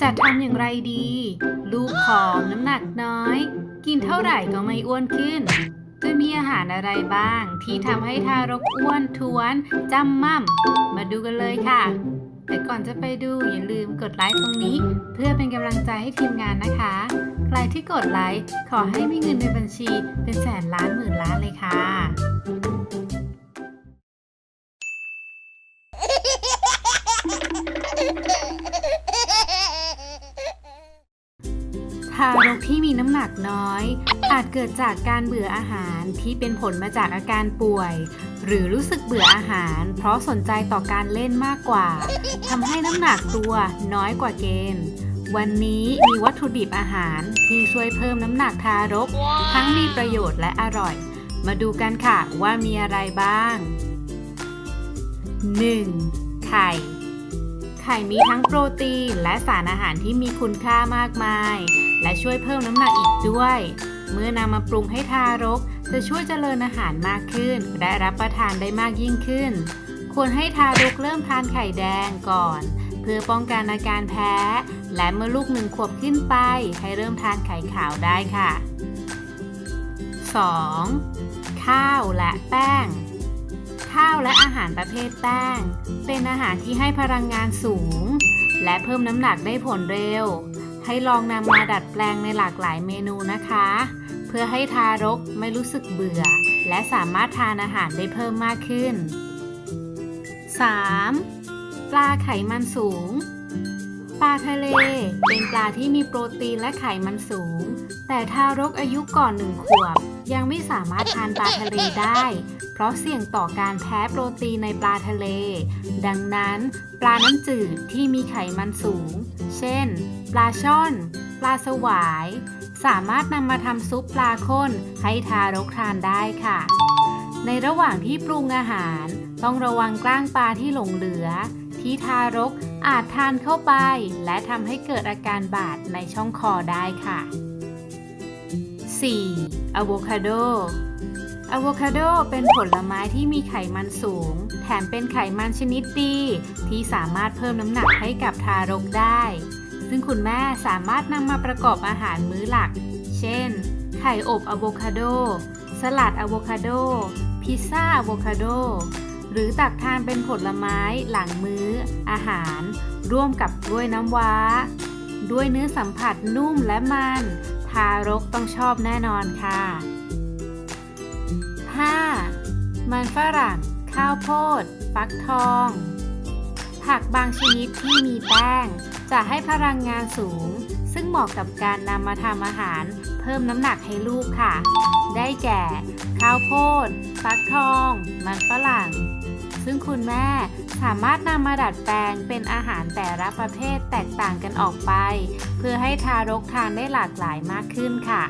จะทำอย่างไรดี ลูกผอมน้ำหนักน้อย กินเท่าไหร่ก็ไม่อ้วนขึ้น จะมีอาหารอะไรบ้าง ที่ทำให้ทารกอ้วนท้วนจำม่ำมาดูกันเลยค่ะ แต่ก่อนจะไปดูอย่าลืมกดไลค์ตรงนี้ เพื่อเป็นกำลังใจให้ทีมงานนะคะ ใครที่กดไลค์ขอให้มีเงินในบัญชีเป็นแสนล้านหมื่นล้านเลยค่ะารกที่มีน้ำหนักน้อย อาจเกิดจากการเบื่ออาหารที่เป็นผลมาจากอาการป่วย หรือรู้สึกเบื่ออาหาร เพราะสนใจต่อการเล่นมากกว่าทำให้น้ำหนักตัวน้อยกว่าเกณฑ์วันนี้มีวัตถุดิบอาหารที่ช่วยเพิ่มน้ำหนักทารก ทั้งมีประโยชน์และอร่อย มาดูกันค่ะว่ามีอะไรบ้าง 1. ไข่ ไข่มีทั้งโปรตีน และสารอาหารที่มีคุณค่ามากมาย และช่วยเพิ่มน้ำหนักอีกด้วย เมื่อนำมาปรุงให้ทารก จะช่วยเจริญอาหารมากขึ้น และรับประทานได้มากยิ่งขึ้น ควรให้ทารกเริ่มทานไข่แดงก่อน เพื่อป้องกันอาการแพ้ และเมื่อลูกหนึ่งขวบขึ้นไป ให้เริ่มทานไข่ขาวได้ค่ะ 2. ข้าวและแป้ง ข้าวและอาหารประเภทแป้ง เป็นอาหารที่ให้พลังงานสูง และเพิ่มน้ำหนักได้ผลเร็ว ให้ลองนำมาดัดแปลงในหลากหลายเมนูนะคะ เพื่อให้ทารกไม่รู้สึกเบื่อ และสามารถทานอาหารได้เพิ่มมากขึ้น 3. ปลาไขมันสูง ปลาทะเล เป็นปลาที่มีโปรตีนและไขมันสูง แต่ทารกอายุก่อนหนึ่งขวบ ยังไม่สามารถทานปลาทะเลได้ เพราะเสี่ยงต่อการแพ้โปรตีนในปลาทะเล ดังนั้น ปลาน้ำจืดที่มีไขมันสูง เช่น ปลาช่อน ปลาสวาย สามารถนำมาทำซุปปลาข้นให้ทารกทานได้ค่ะ ในระหว่างที่ปรุงอาหาร ต้องระวังกล้างปลาที่หลงเหลือ ที่ทารกอาจทานเข้าไป และทำให้เกิดอาการบาดในช่องคอได้ค่ะ 4. อะโวคาโดอะโวคาโดเป็นผลไม้ที่มีไขมันสูง แถมเป็นไขมันชนิดดี ที่สามารถเพิ่มน้ำหนักให้กับทารกได้ ซึ่งคุณแม่สามารถนำมาประกอบอาหารมื้อหลัก เช่น ไข่อบอะโวคาโด สลัดอะโวคาโด พิซซ่าอะโวคาโด หรือตักทานเป็นผลไม้หลังมื้อ อาหาร ร่วมกับกล้วยน้ำว้า ด้วยเนื้อสัมผัสนุ่มและมัน ทารกต้องชอบแน่นอนค่ะ 5. มันฝรั่ง ข้าวโพด ฟักทอง ผักบางชนิดที่มีแป้ง จะให้พลังงานสูง ซึ่งเหมาะกับการนำมาทำอาหาร เพิ่มน้ำหนักให้ลูกค่ะ ได้แก่ ข้าวโพด ฟักทอง มันฝรั่ง ซึ่งคุณแม่สามารถนำมาดัดแปลงเป็นอาหารแต่ละประเภทแตกต่างกันออกไป เพื่อให้ทารกทานได้หลากหลายมากขึ้นค่ะ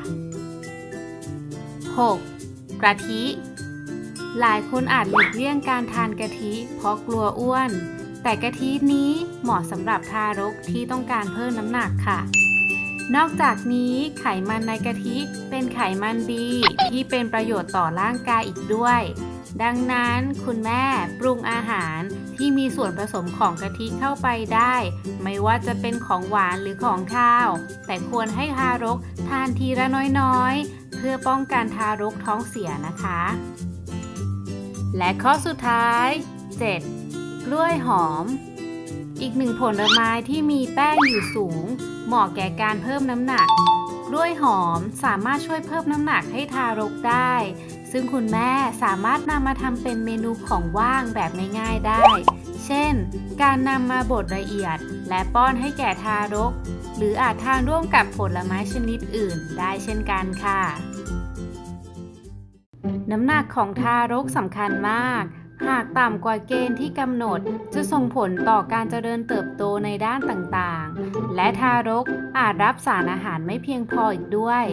6. กะทิ หลายคนอาจหลีกเลี่ยงการทานกะทิเพราะกลัวอ้วน แต่กะทินี้เหมาะสำหรับทารกที่ต้องการเพิ่มน้ำหนักค่ะ นอกจากนี้ไขมันในกะทิเป็นไขมันดีที่เป็นประโยชน์ต่อร่างกายอีกด้วย ดังนั้นคุณแม่ปรุงอาหารที่มีส่วนผสมของกะทิเข้าไปได้ ไม่ว่าจะเป็นของหวานหรือของข้าว แต่ควรให้ทารกทานทีละน้อยๆ เพื่อป้องกันทารกท้องเสียนะคะ และข้อสุดท้าย 7. กล้วยหอม อีกหนึ่งผลไม้ที่มีแป้งอยู่สูง เหมาะแก่การเพิ่มน้ำหนัก กล้วยหอมสามารถช่วยเพิ่มน้ำหนักให้ทารกได้ ซึ่งคุณแม่สามารถนำมาทำเป็นเมนูของว่างแบบง่ายๆได้ เช่น การนำมาบดละเอียด และป้อนให้แก่ทารก หรืออาจทานร่วมกับผลไม้ชนิดอื่นได้เช่นกันค่ะ น้ำหนักของทารกสำคัญมาก หากต่ำกว่าเกณฑ์ที่กำหนดจะส่งผลต่อการเจริญเติบโตในด้านต่างๆ และทารกอาจรับสารอาหารไม่เพียงพออีกด้วย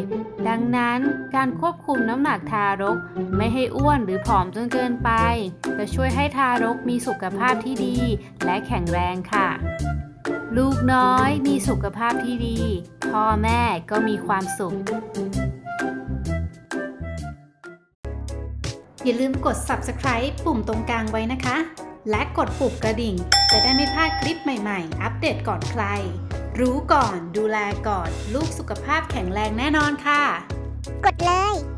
ดังนั้นการควบคุมน้ำหนักทารกไม่ให้อ้วนหรือผอมจนเกินไป จะช่วยให้ทารกมีสุขภาพที่ดีและแข็งแรงค่ะ ลูกน้อยมีสุขภาพที่ดี พ่อแม่ก็มีความสุข อย่าลืมกด subscribe ปุ่มตรงกลางไว้นะคะ และกดปุ่มกระดิ่ง จะได้ไม่พลาดคลิปใหม่ๆ อัปเดตก่อนใคร รู้ก่อนดูแลก่อน ลูกสุขภาพแข็งแรงแน่นอนค่ะ กดเลย